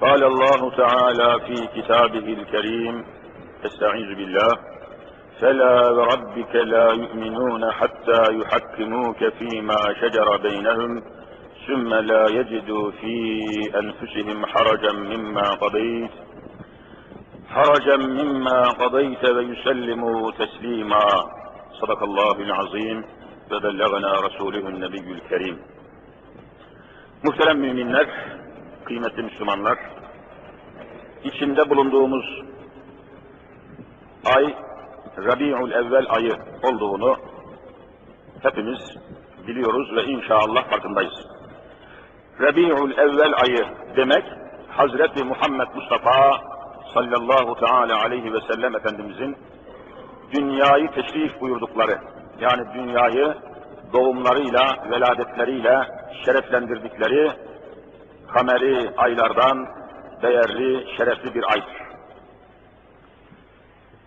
قال الله تعالى في كتابه الكريم أستعيذ بالله فلا وربك لا يؤمنون حتى يحكموك فيما شجر بينهم ثم لا يجدوا في أنفسهم حرجا مما قضيت حرجا مما قضيت ويسلموا تسليما. صدق الله العظيم وبلغنا رسوله النبي الكريم. Muhterem müminler, kıymetli Müslümanlar, içinde bulunduğumuz ay Rabi'ül Evvel ayı olduğunu hepimiz biliyoruz ve inşallah farkındayız. Rabi'ül Evvel ayı demek Hazreti Muhammed Mustafa sallallahu teala aleyhi ve sellem Efendimizin dünyayı teşrif buyurdukları, yani dünyayı doğumlarıyla, veladetleriyle şereflendirdikleri kameri aylardan değerli, şerefli bir aydır.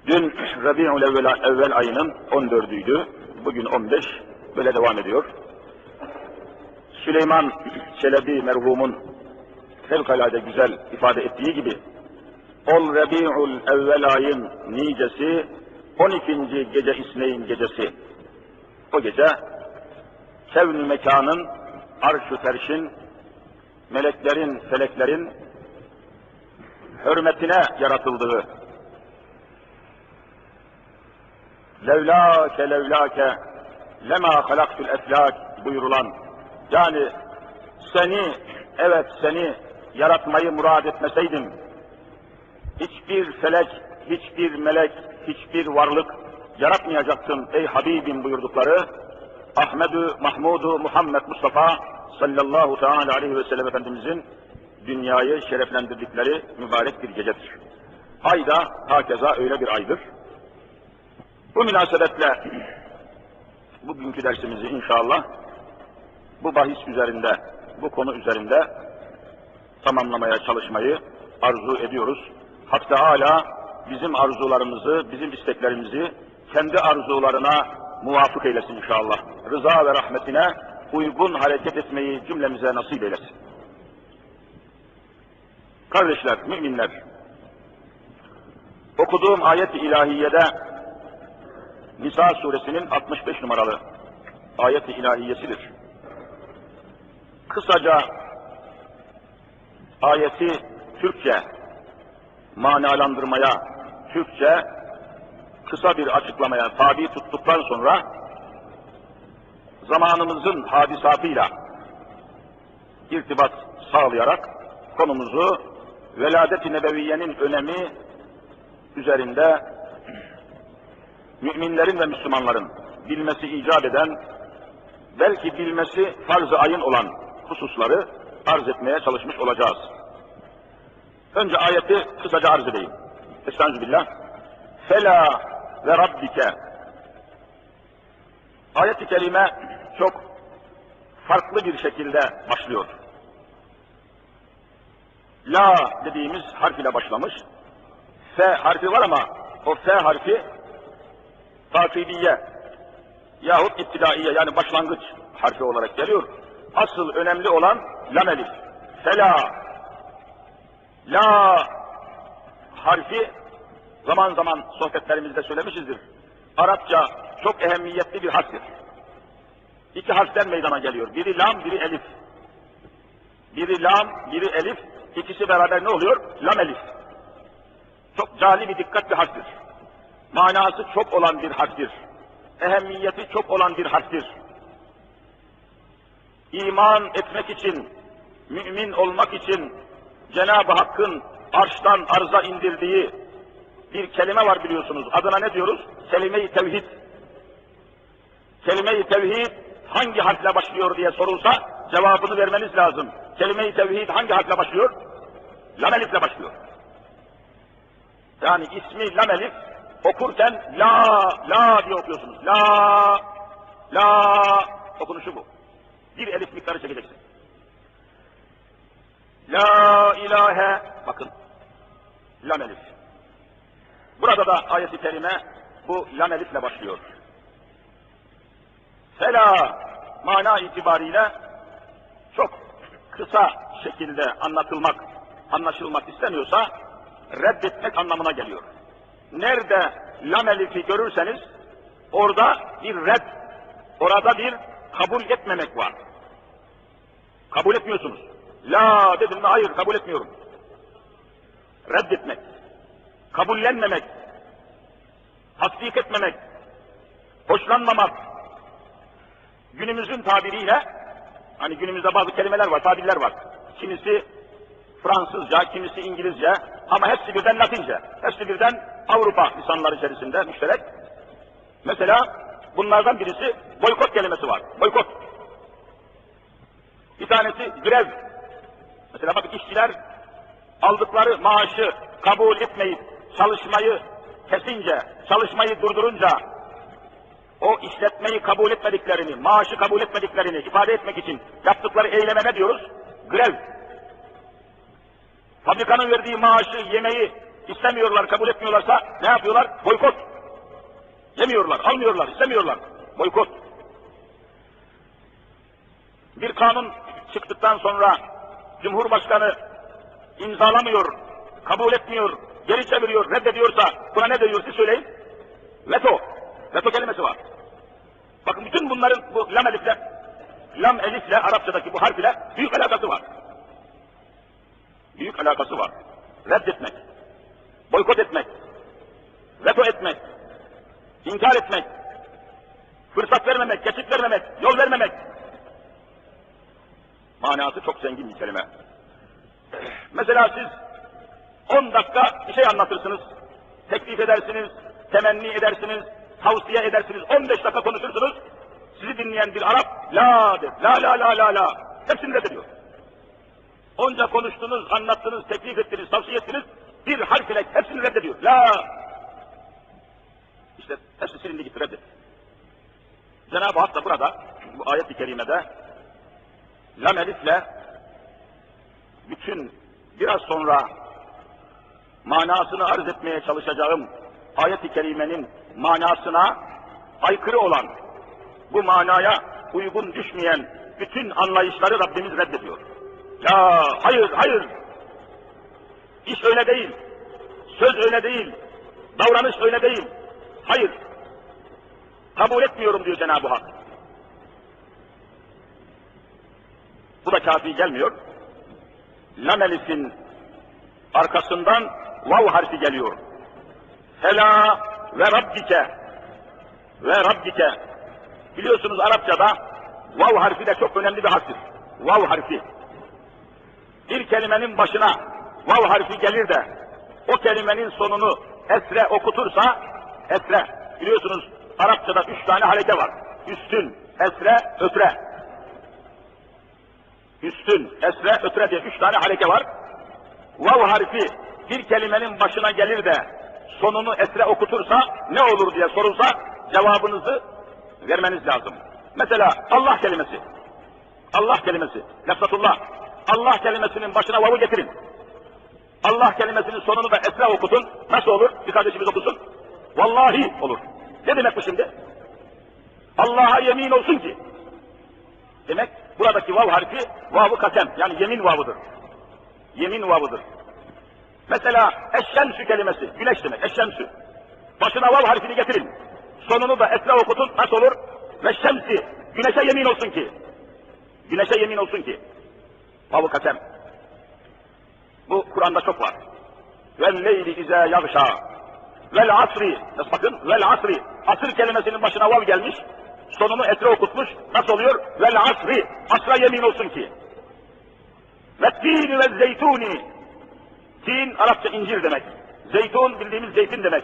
Dün Rabi'ül evvel, evvel ayının 14'üydü, bugün 15, böyle devam ediyor. Süleyman Çelebi merhumun fevkalade güzel ifade ettiği gibi, Ol Rabi'ül evvel ayın nicesi, 12. gece İsneyn gecesi. O gece kevn mekanın, arş-ı terşin, meleklerin, feleklerin hürmetine yaratıldığı, levlâke levlâke lema halaktul eflak buyurulan, yani seni, evet seni yaratmayı murad etmeseydim, hiçbir felek, hiçbir melek, hiçbir varlık yaratmayacaktın ey Habibim buyurdukları, Ahmedu Mahmudu Muhammed Mustafa sallallahu teala aleyhi ve sellem Efendimizin dünyayı şereflendirdikleri mübarek bir gecedir. Ay da hakeza öyle bir aydır. Bu münasebetle bugünkü dersimizi inşallah bu bahis üzerinde, bu konu üzerinde tamamlamaya çalışmayı arzu ediyoruz. Hak Teala bizim arzularımızı, bizim isteklerimizi kendi arzularına muvafık eylesin inşallah. Rıza ve rahmetine uygun hareket etmeyi cümlemize nasip eylesin. Kardeşler, müminler, okuduğum ayet-i ilahiyede Nisa suresinin 65 numaralı ayet-i ilahiyesidir. Kısaca ayeti Türkçe manalandırmaya, Türkçe kısa bir açıklamaya tabi tuttuktan sonra zamanımızın hadisatıyla irtibat sağlayarak konumuzu veladet-i nebeviyenin önemi üzerinde müminlerin ve Müslümanların bilmesi icap eden, belki bilmesi farz-ı ayın olan hususları arz etmeye çalışmış olacağız. Önce ayeti kısaca arz edeyim. Estağfirullah. Fela ve Rabbike. Ayet-i kerime çok farklı bir şekilde başlıyor. La dediğimiz harf ile başlamış. F harfi var ama o F harfi takibiye yahut iptidaiye yani başlangıç harfi olarak geliyor. Asıl önemli olan lam elif. Fela. La harfi zaman zaman sohbetlerimizde söylemişizdir. Arapça çok ehemmiyetli bir harftir. İki harften meydana geliyor. Biri lam, biri elif. Biri lam, biri elif. İkisi beraber ne oluyor? Lam elif. Çok cali bir dikkat bir harftir. Manası çok olan bir harftir. Ehemmiyeti çok olan bir harftir. İman etmek için, mümin olmak için Cenab-ı Hakk'ın arştan arza indirdiği bir kelime var biliyorsunuz. Adına ne diyoruz? Kelime-i tevhid. Kelime-i tevhid hangi harfle başlıyor diye sorulsa cevabını vermeniz lazım. Kelime-i tevhid hangi harfle başlıyor? Lam elifle başlıyor. Yani ismi lam elif okurken la la diye okuyorsunuz. La la okunuşu bu. Bir elif miktarı çekeceksin. La ilahe bakın lam elif. Burada da ayet-i kerime bu lam elifle başlıyor. Fela mana itibariyle çok kısa şekilde anlatılmak anlaşılmak istemiyorsa reddetmek anlamına geliyor. Nerede lam elifi görürseniz orada bir red, orada bir kabul etmemek var. Kabul etmiyorsunuz. La dedim mi hayır kabul etmiyorum. Reddetmek, kabullenmemek, tasdik etmemek, hoşlanmamak, günümüzün tabiriyle, hani günümüzde bazı kelimeler var, tabirler var. Kimisi Fransızca, kimisi İngilizce ama hepsi birden Latince. Hepsi birden Avrupa lisanları içerisinde müşterek. Mesela bunlardan birisi boykot kelimesi var. Boykot. Bir tanesi grev. Mesela bakın işçiler aldıkları maaşı kabul etmeyip çalışmayı kesince, çalışmayı durdurunca o işletmeyi kabul etmediklerini, maaşı kabul etmediklerini ifade etmek için yaptıkları eyleme ne diyoruz? Grev. Fabrikanın verdiği maaşı, yemeği istemiyorlar, kabul etmiyorlarsa ne yapıyorlar? Boykot. Yemiyorlar, almıyorlar, istemiyorlar. Boykot. Bir kanun çıktıktan sonra Cumhurbaşkanı imzalamıyor, kabul etmiyor, geri çeviriyor, reddediyorsa buna ne diyor siz söyleyin? Veto kelimesi var. Bakın bütün bunların bu lam elifle, lam elifle Arapçadaki bu harf ile büyük alakası var. Büyük alakası var. Reddetmek, boykot etmek, veto etmek, inkar etmek, fırsat vermemek, geçit vermemek, yol vermemek. Manası çok zengin bir kelime. Mesela siz 10 dakika bir şey anlatırsınız, teklif edersiniz, temenni edersiniz, tavsiye edersiniz, 15 dakika konuşursunuz, sizi dinleyen bir Arap, la der, la la la la la, hepsini reddediyor. Onca konuştunuz, anlattınız, teklif ettiniz, tavsiye ettiniz, bir harf ile hepsini reddediyor. La! İşte hepsi silindi gitti reddet. Cenab-ı Hak da burada, bu ayet-i kerimede, lam elifle bütün biraz sonra manasını arz etmeye çalışacağım ayet-i kerimenin manasına aykırı olan, bu manaya uygun düşmeyen bütün anlayışları Rabbimiz reddediyor. Ya hayır, hayır. İş öyle değil. Söz öyle değil. Davranış öyle değil. Hayır. Kabul etmiyorum diyor Cenab-ı Hak. Bu da kafi gelmiyor. Lam elifin arkasından vav harfi geliyor. Fela ve rabbike ve rabbike. Biliyorsunuz Arapçada vav harfi de çok önemli bir harftir. Vav harfi. Bir kelimenin başına vav harfi gelir de o kelimenin sonunu esre okutursa esre. Biliyorsunuz Arapçada üç tane hareke var. Üstün, esre, ötre. Üstün, esre, ötre diye üç tane hareke var. Vav harfi bir kelimenin başına gelir de sonunu esre okutursa ne olur diye sorulsa cevabınızı vermeniz lazım. Mesela Allah kelimesi. Allah kelimesi. Lafzatullah. Allah kelimesinin başına vav'u getirin. Allah kelimesinin sonunu da esra okutun. Nasıl olur? Bir kardeşimiz okusun. Vallahi olur. Ne demek bu şimdi? Allah'a yemin olsun ki. Demek buradaki vav harfi vav-ı kasem. Yani yemin vavıdır. Yemin vavıdır. Mesela eşşemsü kelimesi. Güneş demek. Eşşemsü. Başına vav harfini getirin. Sonunu da esra okutun. Nasıl olur? Ve şemsi. Güneşe yemin olsun ki. Güneşe yemin olsun ki. Vav-ı kasem. Bu Kur'an'da çok var. Vel leyli izâ yagşâ. Vel asri. Nasıl bakın? Vel asri. Asır kelimesinin başına vav gelmiş. Sonunu esre okutmuş. Nasıl oluyor? Vel asri. Asra yemin olsun ki. Ve tîni ve zeytuni. Tin Arapça incir demek. Zeytun bildiğimiz zeytin demek.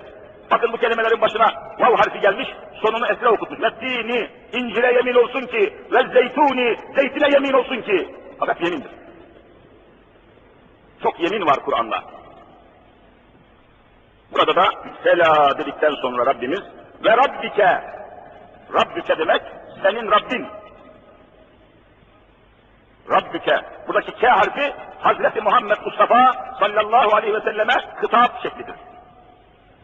Bakın bu kelimelerin başına vav harfi gelmiş, sonunu esre okutmuş. Ve tini, incire yemin olsun ki, ve zeytuni, zeytine yemin olsun ki. Fakat yemindir. Çok yemin var Kur'an'da. Burada da fela dedikten sonra Rabbimiz ve Rabbike, Rabbike demek senin Rabbin. Rabbike, buradaki K harfi Hazreti Muhammed Mustafa sallallahu aleyhi ve selleme hitap şeklidir.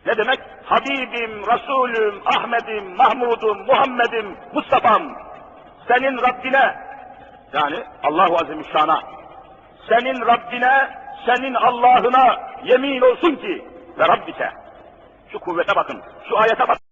Ne demek? Habibim, Resulüm, Ahmedim, Mahmudum, Muhammed'im, Mustafa'm. Senin Rabbine, yani Allahu Azimüşşan'a, senin Rabbine senin Allah'ına yemin olsun ki ve Rabbike. Şu kuvvete bakın, şu ayete bakın.